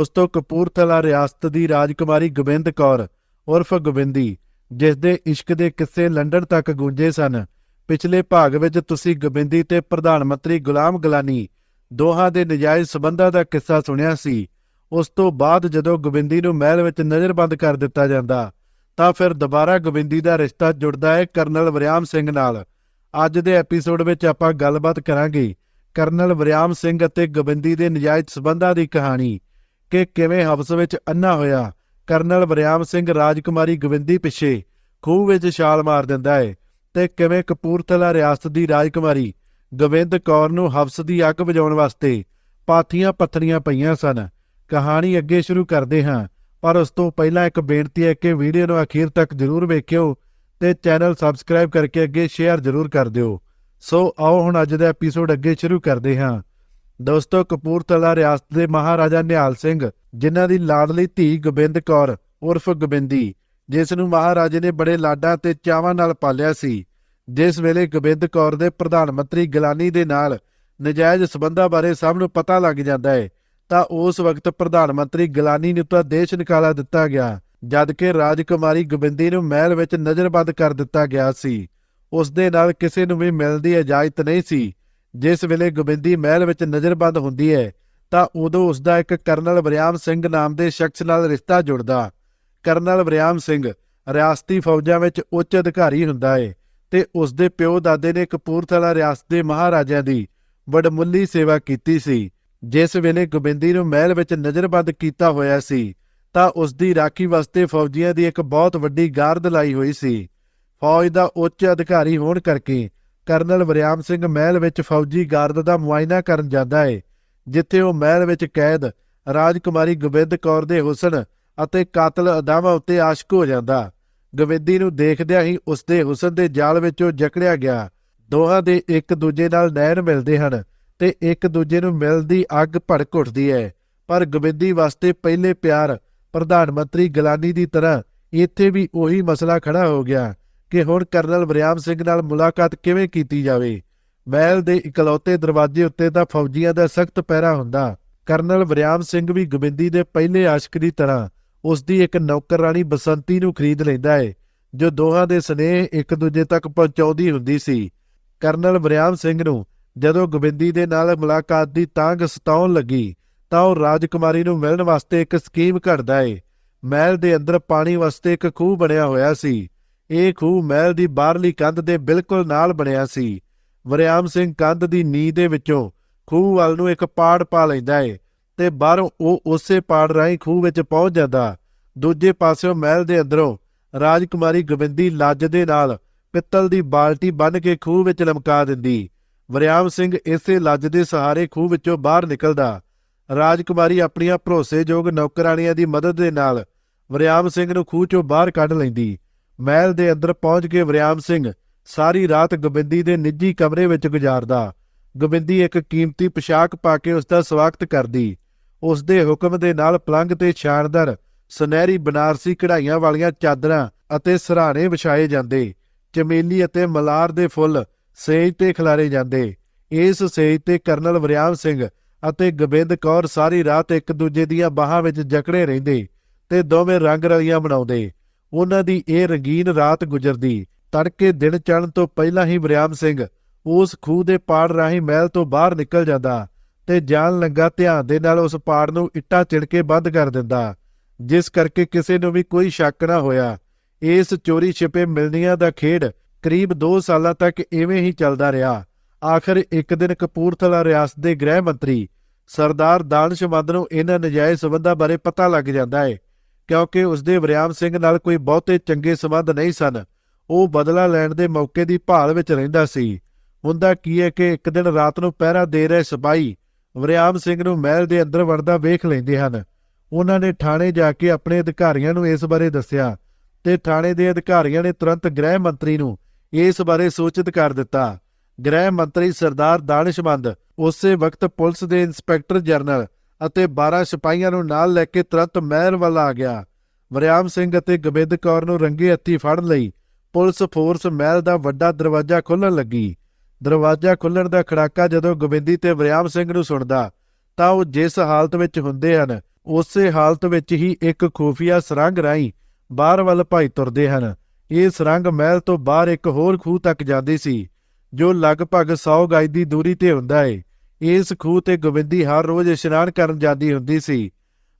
ਉਸ ਤੋਂ ਕਪੂਰਥਲਾ ਰਿਆਸਤ ਦੀ ਰਾਜਕੁਮਾਰੀ ਗੋਬਿੰਦ ਕੌਰ, ਉਰਫ ਗੋਬਿੰਦੀ, ਜਿਸ ਦੇ ਇਸ਼ਕ ਦੇ ਕਿੱਸੇ ਲੰਡਨ ਤੱਕ ਗੂੰਜੇ ਸਨ। ਪਿਛਲੇ ਭਾਗ ਵਿੱਚ ਤੁਸੀਂ ਗੋਬਿੰਦੀ ਤੇ ਪ੍ਰਧਾਨ ਮੰਤਰੀ ਗੁਲਾਮ ਗਲਾਨੀ ਦੋਹਾਂ ਦੇ ਨਜਾਇਜ਼ ਸਬੰਧਾਂ ਦਾ ਕਿੱਸਾ ਸੁਣਿਆ ਸੀ। ਉਸ ਤੋਂ ਬਾਅਦ ਜਦੋਂ ਗੋਬਿੰਦੀ ਨੂੰ ਮਹਿਲ ਵਿੱਚ ਨਜ਼ਰਬੰਦ ਕਰ ਦਿੱਤਾ ਜਾਂਦਾ, ਤਾਂ ਫਿਰ ਦੁਬਾਰਾ ਗੋਬਿੰਦੀ ਦਾ ਰਿਸ਼ਤਾ ਜੁੜਦਾ ਹੈ ਕਰਨਲ ਵਰਿਆਮ ਸਿੰਘ ਨਾਲ। ਅੱਜ ਦੇ ਐਪੀਸੋਡ ਵਿੱਚ ਆਪਾਂ ਗੱਲਬਾਤ ਕਰਾਂਗੇ ਕਰਨਲ ਵਰਿਆਮ ਸਿੰਘ ਅਤੇ ਗੋਬਿੰਦੀ ਦੇ ਨਜਾਇਜ਼ ਸਬੰਧਾਂ ਦੀ ਕਹਾਣੀ। ਕਿ ਕਿਵੇਂ ਹਵਸ ਵਿੱਚ ਅੰਨਾ ਹੋਇਆ? ਕਰਨਲ ਵਰਿਆਮ ਸਿੰਘ ਰਾਜਕੁਮਾਰੀ ਗੋਬਿੰਦੀ ਪਿੱਛੇ ਖੂਹ ਵਿੱਚ ਛਾਲ ਮਾਰ ਦਿੰਦਾ ਹੈ ਤੇ ਕਿਵੇਂ ਕਪੂਰਥਲਾ ਰਿਆਸਤ ਦੀ ਰਾਜਕੁਮਾਰੀ ਗੋਬਿੰਦ ਕੌਰ ਨੂੰ ਹਵਸ ਦੀ ਅੱਗ ਵਜਾਉਣ ਵਾਸਤੇ ਪਾਥੀਆਂ ਪੱਥਰੀਆਂ ਪਈਆਂ ਸਨ। ਕਹਾਣੀ ਅੱਗੇ ਸ਼ੁਰੂ ਕਰਦੇ ਹਾਂ, ਪਰ ਉਸ ਤੋਂ ਪਹਿਲਾਂ ਇੱਕ ਬੇਨਤੀ ਹੈ ਕਿ ਵੀਡੀਓ ਨੂੰ ਅਖੀਰ ਤੱਕ ਜ਼ਰੂਰ ਵੇਖਿਓ ਤੇ ਚੈਨਲ ਸਬਸਕ੍ਰਾਈਬ ਕਰਕੇ ਅੱਗੇ ਸ਼ੇਅਰ ਜ਼ਰੂਰ ਕਰ ਦਿਓ। ਸੋ ਆਓ ਹੁਣ ਅੱਜ ਦਾ ਐਪੀਸੋਡ ਅੱਗੇ ਸ਼ੁਰੂ ਕਰਦੇ ਹਾਂ। ਦੋਸਤੋ, ਕਪੂਰਥਲਾ ਰਿਆਸਤ ਦੇ ਮਹਾਰਾਜਾ ਨਿਹਾਲ ਸਿੰਘ, ਜਿਨ੍ਹਾਂ ਦੀ ਲਾਡਲੀ ਧੀ ਗੋਬਿੰਦ ਕੌਰ ਉਰਫ ਗੋਬਿੰਦੀ, ਜਿਸ ਨੂੰ ਮਹਾਰਾਜੇ ਨੇ ਬੜੇ ਲਾਡਾਂ ਤੇ ਚਾਵਾਂ ਨਾਲ ਪਾਲਿਆ ਸੀ, ਜਿਸ ਵੇਲੇ ਗੋਬਿੰਦ ਕੌਰ ਦੇ ਪ੍ਰਧਾਨ ਮੰਤਰੀ ਗਲਾਨੀ ਦੇ ਨਾਲ ਨਜਾਇਜ਼ ਸਬੰਧਾਂ ਬਾਰੇ ਸਭ ਨੂੰ ਪਤਾ ਲੱਗ ਜਾਂਦਾ ਹੈ ਤਾਂ ਉਸ ਵਕਤ ਪ੍ਰਧਾਨ ਮੰਤਰੀ ਗਲਾਨੀ ਨੂੰ ਤਾਂ ਦੇਸ਼ ਨਿਕਾਲਾ ਦਿੱਤਾ ਗਿਆ, ਜਦ ਕਿ ਰਾਜਕੁਮਾਰੀ ਗੋਬਿੰਦੀ ਨੂੰ ਮਹਿਲ ਵਿੱਚ ਨਜ਼ਰਬੰਦ ਕਰ ਦਿੱਤਾ ਗਿਆ ਸੀ। ਉਸ ਦੇ ਨਾਲ ਕਿਸੇ ਨੂੰ ਵੀ ਮਿਲਣ ਦੀ ਇਜਾਜ਼ਤ ਨਹੀਂ ਸੀ। ਜਿਸ ਵੇਲੇ ਗੋਬਿੰਦੀ ਮਹਿਲ ਵਿੱਚ ਨਜ਼ਰਬੰਦ ਹੁੰਦੀ ਹੈ ਤਾਂ ਉਦੋਂ ਉਸ ਦਾ ਇੱਕ ਕਰਨਲ ਵਰਿਆਮ ਸਿੰਘ ਨਾਮ ਦੇ ਸ਼ਖਸ ਨਾਲ ਰਿਸ਼ਤਾ ਜੁੜਦਾ। ਕਰਨਲ ਵਰਿਆਮ ਸਿੰਘ ਰਿਆਸਤੀ ਫੌਜਾਂ ਵਿੱਚ ਉੱਚ ਅਧਿਕਾਰੀ ਹੁੰਦਾ ਹੈ ਤੇ ਉਸ ਦੇ ਪਿਓ ਦਾਦੇ ਨੇ ਕਪੂਰਥਲਾ ਰਿਆਸਤ ਦੇ ਮਹਾਰਾਜਿਆਂ ਦੀ ਵਡਮੁੱਲੀ ਸੇਵਾ ਕੀਤੀ ਸੀ। ਜਿਸ ਵੇਲੇ ਗੋਬਿੰਦੀ ਨੂੰ ਮਹਿਲ ਵਿੱਚ ਨਜ਼ਰਬੰਦ ਕੀਤਾ ਹੋਇਆ ਸੀ, ਤਾਂ ਉਸ ਦੀ ਰਾਖੀ ਵਾਸਤੇ ਫੌਜੀਆਂ ਦੀ ਇੱਕ ਬਹੁਤ ਵੱਡੀ ਗਾਰਦ ਲਾਈ ਹੋਈ ਸੀ। ਫੌਜ ਦਾ ਉੱਚ ਅਧਿਕਾਰੀ ਹੋਣ ਕਰਕੇ ਕਰਨਲ ਵਰਿਆਮ ਸਿੰਘ ਮਹਿਲ ਵਿੱਚ ਫੌਜੀ ਗਾਰਦ ਦਾ ਮੁਆਇਨਾ ਕਰਨ ਜਾਂਦਾ ਹੈ ਜਿੱਥੇ ਉਹ ਮਹਿਲ ਵਿੱਚ ਕੈਦ, ਰਾਜਕੁਮਾਰੀ ਗੋਬਿੰਦ ਕੌਰ ਦੇ ਹੁਸਨ ਅਤੇ ਕਾਤਲ ਅਦਾਵਾ ਉੱਤੇ ਆਸ਼ਕ ਹੋ ਜਾਂਦਾ। ਗੋਬਿੰਦੀ ਨੂੰ ਦੇਖਦਿਆਂ ਹੀ ਉਸ ਦੇ ਹੁਸਨ ਦੇ ਜਾਲ ਵਿੱਚੋਂ ਜਕੜਿਆ ਗਿਆ। ਦੋਹਾਂ ਦੇ ਇੱਕ ਦੂਜੇ ਨਾਲ ਨੈਣ ਮਿਲਦੇ ਹਨ ਤੇ ਇੱਕ ਦੂਜੇ ਨੂੰ ਮਿਲਦੀ ਅੱਗ ਭੜਕ ਉੱਠਦੀ ਹੈ ਪਰ ਗੋਬਿੰਦੀ ਵਾਸਤੇ ਪਹਿਲੇ ਪਿਆਰ ਪ੍ਰਧਾਨ ਮੰਤਰੀ ਗਲਾਨੀ ਦੀ ਤਰ੍ਹਾਂ ਇੱਥੇ ਵੀ ਉਹੀ ਮਸਲਾ ਖੜਾ ਹੋ ਗਿਆ। ਕਿ ਹੁਣ ਕਰਨਲ ਵਰਿਆਮ ਸਿੰਘ ਨਾਲ ਮੁਲਾਕਾਤ ਕਿਵੇਂ ਕੀਤੀ ਜਾਵੇ? ਮਹਿਲ ਦੇ ਇਕਲੌਤੇ ਦਰਵਾਜ਼ੇ ਉੱਤੇ ਤਾਂ ਫੌਜੀਆਂ ਦਾ ਸਖਤ ਪਹਿਰਾ ਹੁੰਦਾ। ਕਰਨਲ ਵਰਿਆਮ ਸਿੰਘ ਵੀ ਗੋਬਿੰਦੀ ਦੇ ਪਹਿਲੇ ਆਸ਼ਕ ਦੀ ਤਰ੍ਹਾਂ ਉਸ ਦੀ ਇੱਕ ਨੌਕਰਾਨੀ ਬਸੰਤੀ ਨੂੰ ਖਰੀਦ ਲੈਂਦਾ ਹੈ ਜੋ ਦੋਹਾਂ ਦੇ ਸਨੇਹ ਇੱਕ ਦੂਜੇ ਤੱਕ ਪਹੁੰਚਾਉਂਦੀ ਹੁੰਦੀ ਸੀ। ਕਰਨਲ ਵਰਿਆਮ ਸਿੰਘ ਨੂੰ ਜਦੋਂ ਗੋਬਿੰਦੀ ਦੇ ਨਾਲ ਮੁਲਾਕਾਤ ਦੀ ਤਾਂਗ ਸਤਾਉਣ ਲੱਗੀ, ਤਾਂ ਉਹ ਰਾਜਕੁਮਾਰੀ ਨੂੰ ਮਿਲਣ ਵਾਸਤੇ ਇੱਕ ਸਕੀਮ ਘੜਦਾ ਏ। ਮਹਿਲ ਦੇ ਅੰਦਰ ਪਾਣੀ ਵਾਸਤੇ ਇੱਕ ਖੂਹ ਬਣਿਆ ਹੋਇਆ ਸੀ। ਇਹ ਖੂਹ ਮਹਿਲ ਦੀ ਬਾਹਰਲੀ ਕੰਧ ਦੇ ਬਿਲਕੁਲ ਨਾਲ ਬਣਿਆ ਸੀ। ਵਰਿਆਮ ਸਿੰਘ ਕੰਧ ਦੀ ਨੀਂਹ ਦੇ ਵਿੱਚੋਂ ਖੂਹ ਵੱਲ ਨੂੰ ਇੱਕ ਪਾੜ ਪਾ ਲੈਂਦਾ ਏ ਤੇ ਬਾਹਰੋਂ ਉਹ ਉਸੇ ਪਾੜ ਰਾਹੀਂ ਖੂਹ ਵਿੱਚ ਪਹੁੰਚ ਜਾਂਦਾ। ਦੂਜੇ ਪਾਸਿਓਂ ਮਹਿਲ ਦੇ ਅੰਦਰੋਂ ਰਾਜਕੁਮਾਰੀ ਗੋਬਿੰਦੀ ਲੱਜ ਦੇ ਨਾਲ ਪਿੱਤਲ ਦੀ ਬਾਲਟੀ ਬੰਨ ਕੇ ਖੂਹ ਵਿੱਚ ਲਮਕਾ ਦਿੰਦੀ। ਵਰਿਆਮ ਸਿੰਘ ਇਸੇ ਲੱਜ ਦੇ ਸਹਾਰੇ ਖੂਹ ਵਿੱਚੋਂ ਬਾਹਰ ਨਿਕਲਦਾ। ਰਾਜਕੁਮਾਰੀ ਆਪਣੀਆਂ ਭਰੋਸੇਯੋਗ ਨੌਕਰਾਣੀਆਂ ਦੀ ਮਦਦ ਦੇ ਨਾਲ ਵਰਿਆਮ ਸਿੰਘ ਨੂੰ ਖੂਹ ਚੋਂ ਬਾਹਰ ਕੱਢ ਲੈਂਦੀ। ਮਹਿਲ ਦੇ ਅੰਦਰ ਪਹੁੰਚ ਕੇ ਵਰਿਆਮ ਸਿੰਘ ਸਾਰੀ ਰਾਤ ਗੋਬਿੰਦੀ ਦੇ ਨਿੱਜੀ ਕਮਰੇ ਵਿੱਚ ਗੁਜ਼ਾਰਦਾ। ਗੋਬਿੰਦੀ ਇੱਕ ਕੀਮਤੀ ਪੋਸ਼ਾਕ ਪਾ ਕੇ ਉਸ ਦਾ ਸਵਾਗਤ ਕਰਦੀ। ਉਸ ਦੇ ਹੁਕਮ ਦੇ ਨਾਲ ਪਲੰਗ ਤੇ ਸ਼ਾਨਦਾਰ ਸੁਨਹਿਰੀ ਬਨਾਰਸੀ ਕਢਾਈਆਂ ਵਾਲੀਆਂ ਚਾਦਰਾਂ ਅਤੇ ਸਰਾਣੇ ਵਿਛਾਏ ਜਾਂਦੇ। ਚਮੇਲੀ ਅਤੇ ਮਲਾਰ ਦੇ ਫੁੱਲ ਸੇਜ ਤੇ ਖਿਲਾਰੇ ਜਾਂਦੇ। ਇਸ ਸੇਜ ਤੇ ਕਰਨਲ ਵਰਿਆਮ ਸਿੰਘ ਅਤੇ ਗੋਬਿੰਦ ਕੌਰ ਸਾਰੀ ਰਾਤ ਇੱਕ ਦੂਜੇ ਦੀਆਂ ਬਾਹਾਂ ਵਿੱਚ ਜਕੜੇ ਰਹਿੰਦੇ ਤੇ ਦੋਵੇਂ ਰੰਗ ਰਲੀਆਂ ਬਣਾਉਂਦੇ ਉਹਨਾਂ ਦੀ ਇਹ ਰੰਗੀਨ ਰਾਤ ਗੁਜ਼ਰਦੀ। ਤੜਕੇ ਦਿਨ ਚੜ੍ਹਨ ਤੋਂ ਪਹਿਲਾਂ ਹੀ ਬਰਿਆਮ ਸਿੰਘ ਉਸ ਖੂਹ ਦੇ ਪਾੜ ਰਾਹੀਂ ਮਹਿਲ ਤੋਂ ਬਾਹਰ ਨਿਕਲ ਜਾਂਦਾ ਤੇ ਜਾਣ ਲੱਗਾ ਧਿਆਨ ਦੇ ਨਾਲ ਉਸ ਪਾੜ ਨੂੰ ਇੱਟਾਂ ਚਿਣਕੇ ਬੰਦ ਕਰ ਦਿੰਦਾ, ਜਿਸ ਕਰਕੇ ਕਿਸੇ ਨੂੰ ਵੀ ਕੋਈ ਸ਼ੱਕ ਨਾ ਹੋਇਆ। ਇਸ ਚੋਰੀ ਛਿਪੇ ਮਿਲਨੀਆਂ ਦਾ ਖੇਡ ਕਰੀਬ 2 ਸਾਲਾਂ ਤੱਕ ਇਵੇਂ ਹੀ ਚੱਲਦਾ ਰਿਹਾ। ਆਖਰ ਇੱਕ ਦਿਨ ਕਪੂਰਥਲਾ ਰਿਆਸਤ ਦੇ ਗ੍ਰਹਿ ਮੰਤਰੀ ਸਰਦਾਰ ਦਾਨਸ਼ਮੰਦ ਨੂੰ ਇਹਨਾਂ ਨਜਾਇਜ਼ ਸਬੰਧਾਂ ਬਾਰੇ ਪਤਾ ਲੱਗ ਜਾਂਦਾ ਹੈ ਕਿਉਂਕਿ ਉਸਦੇ ਵਰਿਆਮ ਸਿੰਘ ਨਾਲ ਕੋਈ ਬਹੁਤੇ ਚੰਗੇ ਸਬੰਧ ਨਹੀਂ ਸਨ। ਉਹ ਬਦਲਾ ਲੈਣ ਦੇ ਮੌਕੇ ਦੀ ਭਾਲ ਵਿੱਚ ਰਹਿੰਦਾ ਸੀ। ਹੁੰਦਾ ਕੀ ਹੈ ਕਿ ਇੱਕ ਦਿਨ ਰਾਤ ਨੂੰ ਪਹਿਰਾ ਦੇ ਰਹੇ ਸਿਪਾਹੀ ਵਰਿਆਮ ਸਿੰਘ ਨੂੰ ਮਹਿਲ ਦੇ ਅੰਦਰ ਵੜਦਾ ਵੇਖ ਲੈਂਦੇ ਹਨ। ਉਹਨਾਂ ਨੇ ਥਾਣੇ ਜਾ ਕੇ ਆਪਣੇ ਅਧਿਕਾਰੀਆਂ ਨੂੰ ਇਸ ਬਾਰੇ ਦੱਸਿਆ ਤੇ ਥਾਣੇ ਦੇ ਅਧਿਕਾਰੀਆਂ ਨੇ ਤੁਰੰਤ ਗ੍ਰਹਿ ਮੰਤਰੀ ਨੂੰ ਇਸ ਬਾਰੇ ਸੂਚਿਤ ਕਰ ਦਿੱਤਾ। ਗ੍ਰਹਿ ਮੰਤਰੀ ਸਰਦਾਰ ਦਾਨਿਸ਼ਮੰਦ ਉਸੇ ਵਕਤ ਪੁਲਿਸ ਦੇ ਇੰਸਪੈਕਟਰ ਜਨਰਲ ਅਤੇ 12 ਸਿਪਾਹੀਆਂ ਨੂੰ ਨਾਲ ਲੈ ਕੇ ਤੁਰੰਤ ਮਹਿਲ ਵੱਲ ਆ ਗਿਆ। ਵਰਿਆਮ ਸਿੰਘ ਅਤੇ ਗੋਬਿੰਦ ਕੌਰ ਨੂੰ ਰੰਗੇ ਹੱਥੀ ਫੜ ਲਈ ਪੁਲਿਸ ਫੋਰਸ ਮਹਿਲ ਦਾ ਵੱਡਾ ਦਰਵਾਜ਼ਾ ਖੋਲ੍ਹਣ ਲੱਗੀ। ਦਰਵਾਜ਼ਾ ਖੁੱਲਣ ਦਾ ਖੜਾਕਾ ਜਦੋਂ ਗੋਬਿੰਦੀ ਤੇ ਵਰਿਆਮ ਸਿੰਘ ਨੂੰ ਸੁਣਦਾ, ਤਾਂ ਉਹ ਜਿਸ ਹਾਲਤ ਵਿੱਚ ਹੁੰਦੇ ਹਨ, ਉਸੇ ਹਾਲਤ ਵਿੱਚ ਹੀ ਇੱਕ ਖੂਫੀਆ ਸੁਰੰਗ ਰਾਹੀਂ ਬਾਹਰ ਵੱਲ ਭਾਈ ਤੁਰਦੇ ਹਨ। ਇਹ ਸੁਰੰਗ ਮਹਿਲ ਤੋਂ ਬਾਹਰ ਇੱਕ ਹੋਰ ਖੂਹ ਤੱਕ ਜਾਂਦੀ ਸੀ, ਜੋ ਲਗਭਗ 100 ਗਜ ਦੀ ਦੂਰੀ ਤੇ ਹੁੰਦਾ ਏ। ਇਸ ਖੂਹ ਤੇ ਗੋਬਿੰਦੀ ਹਰ ਰੋਜ਼ ਇਸ਼ਨਾਨ ਕਰਨ ਜਾਂਦੀ ਹੁੰਦੀ ਸੀ।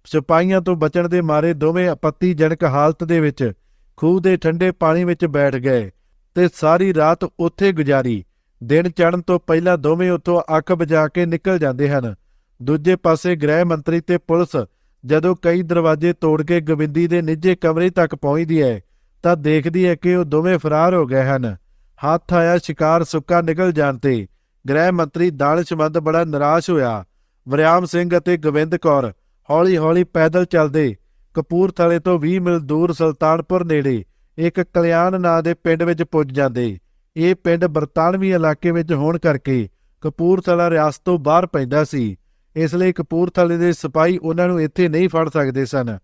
ਸਿਪਾਹੀਆਂ ਤੋਂ ਬਚਣ ਦੇ ਮਾਰੇ ਦੋਵੇਂ ਆਪੱਤੀਜਨਕ ਹਾਲਤ ਦੇ ਵਿੱਚ ਖੂਹ ਦੇ ਠੰਡੇ ਪਾਣੀ ਵਿੱਚ ਬੈਠ ਗਏ ਤੇ ਸਾਰੀ ਰਾਤ ਉੱਥੇ ਗੁਜ਼ਾਰੀ। ਦਿਨ ਚੜ੍ਹਨ ਤੋਂ ਪਹਿਲਾਂ ਦੋਵੇਂ ਉੱਥੋਂ ਅੱਖ ਬਜਾ ਕੇ ਨਿਕਲ ਜਾਂਦੇ ਹਨ। ਦੂਜੇ ਪਾਸੇ ਗ੍ਰਹਿ ਮੰਤਰੀ ਤੇ ਪੁਲਿਸ ਜਦੋਂ ਕਈ ਦਰਵਾਜ਼ੇ ਤੋੜ ਕੇ ਗੋਬਿੰਦੀ ਦੇ ਨਿੱਜੇ ਕਮਰੇ ਤੱਕ ਪਹੁੰਚਦੀ ਹੈ, ਤਾਂ ਦੇਖਦੀ ਹੈ ਕਿ ਉਹ ਦੋਵੇਂ ਫਰਾਰ ਹੋ ਗਏ ਹਨ। ਹੱਥ ਆਇਆ ਸ਼ਿਕਾਰ ਸੁੱਕਾ ਨਿਕਲ ਜਾਣ ਤੇ ਗ੍ਰਹਿ ਮੰਤਰੀ ਦਾਨਿਸ਼ਮੰਦ ਬੜਾ ਨਿਰਾਸ਼ ਹੋਇਆ। ਵਰਿਆਮ ਸਿੰਘ ਅਤੇ ਗੋਬਿੰਦ ਕੌਰ ਹੌਲੀ-ਹੌਲੀ ਪੈਦਲ ਚੱਲਦੇ ਕਪੂਰਥਲੇ ਤੋਂ 20 ਮੀਲ ਦੂਰ ਸੁਲਤਾਨਪੁਰ ਨੇੜੇ ਇੱਕ ਕਲਿਆਣ ਨਾਂ ਦੇ ਪਿੰਡ ਵਿੱਚ ਪੁੱਜ ਜਾਂਦੇ। ਇਹ ਪਿੰਡ ਬਰਤਾਨਵੀ ਇਲਾਕੇ ਵਿੱਚ ਹੋਣ ਕਰਕੇ ਕਪੂਰਥਲਾ ਰਿਆਸਤ ਤੋਂ ਬਾਹਰ ਪੈਂਦਾ ਸੀ। ਇਸ ਲਈ ਕਪੂਰਥਲੇ ਦੇ ਸਿਪਾਹੀ ਉਹਨਾਂ ਨੂੰ ਇੱਥੇ ਨਹੀਂ ਫੜ ਸਕਦੇ ਸਨ।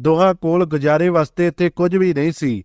ਦੋਹਾਂ ਕੋਲ ਗੁਜ਼ਾਰੇ ਵਾਸਤੇ ਇੱਥੇ ਕੁਝ ਵੀ ਨਹੀਂ ਸੀ।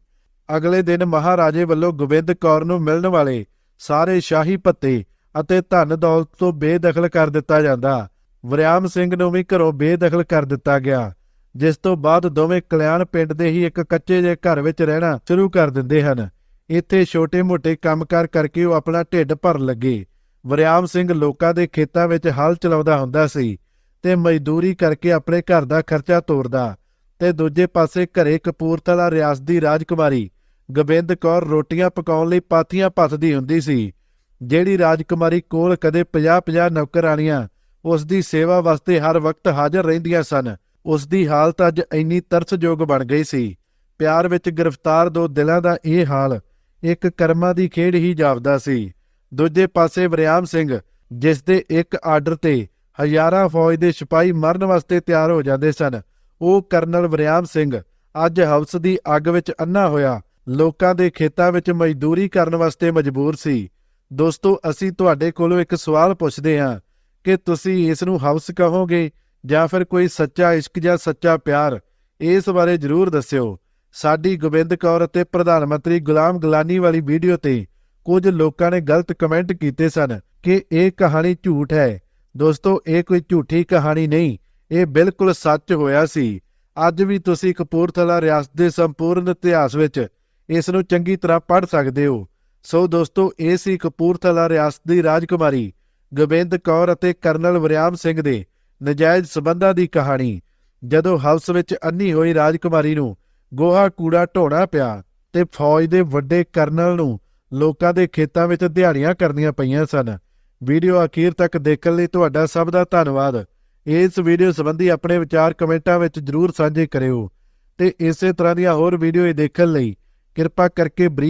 ਅਗਲੇ ਦਿਨ ਮਹਾਰਾਜੇ ਵੱਲੋਂ ਗੋਬਿੰਦ ਕੌਰ ਨੂੰ ਮਿਲਣ ਵਾਲੇ ਸਾਰੇ ਸ਼ਾਹੀ ਪੱਤੇ ਅਤੇ ਧਨ ਦੌਲਤ ਤੋਂ ਬੇਦਖਲ ਕਰ ਦਿੱਤਾ ਜਾਂਦਾ। ਵਰਿਆਮ ਸਿੰਘ ਨੂੰ ਵੀ ਘਰੋਂ ਬੇਦਖਲ ਕਰ ਦਿੱਤਾ ਗਿਆ, ਜਿਸ ਤੋਂ ਬਾਅਦ ਦੋਵੇਂ ਕਲਿਆਣ ਪਿੰਡ ਦੇ ਹੀ ਇੱਕ ਕੱਚੇ ਜਿਹੇ ਘਰ ਵਿੱਚ ਰਹਿਣਾ ਸ਼ੁਰੂ ਕਰ ਦਿੰਦੇ ਹਨ। ਇੱਥੇ ਛੋਟੇ-ਮੋਟੇ ਕੰਮਕਾਰ ਕਰਕੇ ਉਹ ਆਪਣਾ ਢਿੱਡ ਭਰਨ ਲੱਗੇ। ਵਰਿਆਮ ਸਿੰਘ ਲੋਕਾਂ ਦੇ ਖੇਤਾਂ ਵਿੱਚ ਹਲ ਚਲਾਉਂਦਾ ਹੁੰਦਾ ਸੀ ਤੇ ਮਜ਼ਦੂਰੀ ਕਰਕੇ ਆਪਣੇ ਘਰ ਦਾ ਖਰਚਾ ਤੋਰਦਾ ਤੇ ਦੂਜੇ ਪਾਸੇ ਘਰੇ ਕਪੂਰਥਲਾ ਰਿਆਸਤ ਰਾਜਕੁਮਾਰੀ ਗੋਬਿੰਦ ਕੌਰ ਰੋਟੀਆਂ ਪਕਾਉਣ ਲਈ ਪਾਥੀਆਂ ਪੱਥਦੀ ਹੁੰਦੀ ਸੀ। ਜਿਹੜੀ ਰਾਜਕੁਮਾਰੀ ਕੋਲ ਕਦੇ 50-50 ਨੌਕਰਾਣੀਆਂ ਉਸ ਦੀ ਸੇਵਾ ਵਾਸਤੇ ਹਰ ਵਕਤ ਹਾਜ਼ਰ ਰਹਿੰਦੀਆਂ ਸਨ। ਉਸ ਦੀ ਹਾਲਤ ਅੱਜ ਇੰਨੀ ਤਰਸਯੋਗ ਬਣ ਗਈ ਸੀ। ਪਿਆਰ ਵਿੱਚ ਗ੍ਰਿਫਤਾਰ ਦੋ ਦਿਲਾਂ ਦਾ ਇਹ ਹਾਲ, ਇੱਕ ਕਰਮਾਂ ਦੀ ਖੇਡ ਹੀ ਜਾਪਦਾ ਸੀ। ਦੂਜੇ ਪਾਸੇ ਵਰਿਆਮ ਸਿੰਘ, ਜਿਸ ਦੇ ਇੱਕ ਆਰਡਰ ਤੇ ਹਜ਼ਾਰਾਂ ਫੌਜ ਦੇ ਸਿਪਾਹੀ ਮਰਨ ਵਾਸਤੇ ਤਿਆਰ ਹੋ ਜਾਂਦੇ ਸਨ, ਉਹ ਕਰਨਲ ਵਰਿਆਮ ਸਿੰਘ ਅੱਜ ਹਵਸ ਦੀ ਅੱਗ ਵਿੱਚ ਅੰਨਾ ਹੋਇਆ, ਲੋਕਾਂ ਦੇ ਖੇਤਾਂ ਵਿੱਚ ਮਜ਼ਦੂਰੀ ਕਰਨ ਵਾਸਤੇ ਮਜਬੂਰ ਸੀ। ਦੋਸਤੋ, ਅਸੀਂ ਤੁਹਾਡੇ ਕੋਲੋਂ ਇੱਕ ਸਵਾਲ ਪੁੱਛਦੇ ਹਾਂ ਕਿ ਤੁਸੀਂ ਇਸ ਨੂੰ ਹਵਸ ਕਹੋਗੇ ਜਾਂ ਫਿਰ ਕੋਈ ਸੱਚਾ ਇਸ਼ਕ ਜਾਂ ਸੱਚਾ ਪਿਆਰ? ਇਸ ਬਾਰੇ ਜਰੂਰ ਦੱਸਿਓ। ਸਾਡੀ ਗੋਬਿੰਦ ਕੌਰ ਅਤੇ ਪ੍ਰਧਾਨ ਮੰਤਰੀ ਗੁਲਾਮ ਗਲਾਨੀ ਵਾਲੀ ਵੀਡੀਓ ਤੇ ਕੁਝ ਲੋਕਾਂ ਨੇ ਗਲਤ ਕਮੈਂਟ ਕੀਤੇ ਸਨ ਕਿ ਇਹ ਕਹਾਣੀ ਝੂਠ ਹੈ। ਦੋਸਤੋ, ਇਹ ਕੋਈ ਝੂਠੀ ਕਹਾਣੀ ਨਹੀਂ, ਇਹ ਬਿਲਕੁਲ ਸੱਚ ਹੋਇਆ ਸੀ। ਅੱਜ ਵੀ ਤੁਸੀਂ ਕਪੂਰਥਲਾ ਰਿਆਸਤ ਦੇ ਸੰਪੂਰਨ ਇਤਿਹਾਸ ਵਿੱਚ ਇਸ ਨੂੰ ਚੰਗੀ ਤਰ੍ਹਾਂ ਪੜ੍ਹ ਸਕਦੇ ਹੋ। ਸੋ ਦੋਸਤੋ, ਇਹ ਸੀ ਕਪੂਰਥਲਾ ਰਿਆਸਤ ਦੀ ਰਾਜਕੁਮਾਰੀ, ਗੋਬਿੰਦ ਕੌਰ ਅਤੇ ਕਰਨਲ ਵਰਿਆਮ ਸਿੰਘ ਦੇ ਨਜਾਇਜ਼ ਸਬੰਧਾਂ ਦੀ ਕਹਾਣੀ, ਜਦੋਂ ਹਾਊਸ ਵਿੱਚ ਅੰਨੀ ਹੋਈ ਰਾਜਕੁਮਾਰੀ ਨੂੰ ਗੋਹਾ ਕੂੜਾ ਢੋਣਾ ਪਿਆ ਤੇ ਫੌਜ ਦੇ ਵੱਡੇ ਕਰਨਲ ਨੂੰ ਲੋਕਾਂ ਦੇ ਖੇਤਾਂ ਵਿੱਚ ਦਿਹਾੜੀਆਂ ਕਰਨੀਆਂ ਪਈਆਂ ਸਨ। ਵੀਡੀਓ ਅਖੀਰ ਤੱਕ ਦੇਖਣ ਲਈ ਤੁਹਾਡਾ ਸਭ ਦਾ ਧੰਨਵਾਦ। ਇਸ ਵੀਡੀਓ ਸੰਬੰਧੀ ਆਪਣੇ ਵਿਚਾਰ ਕਮੈਂਟਾਂ ਵਿੱਚ ਜਰੂਰ ਸਾਂਝੇ ਕਰਿਓ ਤੇ ਇਸੇ ਤਰ੍ਹਾਂ ਦੀਆਂ ਹੋਰ ਵੀਡੀਓ ਦੇਖਣ ਲਈ ਕਿਰਪਾ ਕਰਕੇ ਬਰੀ